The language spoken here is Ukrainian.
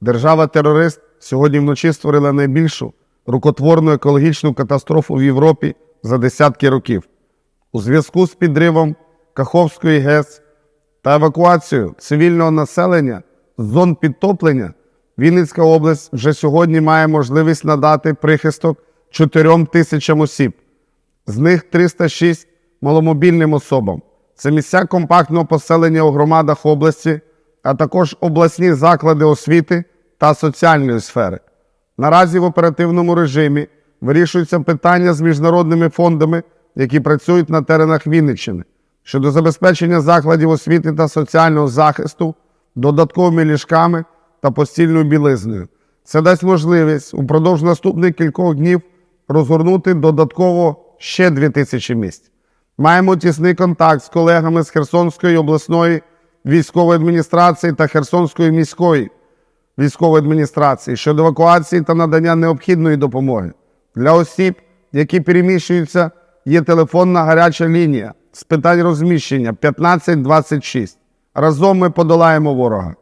Держава-терорист сьогодні вночі створила найбільшу рукотворну екологічну катастрофу в Європі за десятки років. У зв'язку з підривом Каховської ГЕС та евакуацією цивільного населення з зон підтоплення Вінницька область вже сьогодні має можливість надати прихисток 4 тисячам осіб, з них 306 маломобільним особам. Це місця компактного поселення у громадах області, а також обласні заклади освіти та соціальної сфери. Наразі в оперативному режимі вирішуються питання з міжнародними фондами, які працюють на теренах Вінниччини щодо забезпечення закладів освіти та соціального захисту додатковими ліжками та постільною білизнею. Це дасть можливість упродовж наступних кількох днів розгорнути додатково ще 2 тисячі місць. Маємо тісний контакт з колегами з Херсонської обласної військової адміністрації та Херсонської міської військової адміністрації щодо евакуації та надання необхідної допомоги. Для осіб, які переміщуються, є телефонна гаряча лінія з питань розміщення 1526. Разом ми подолаємо ворога.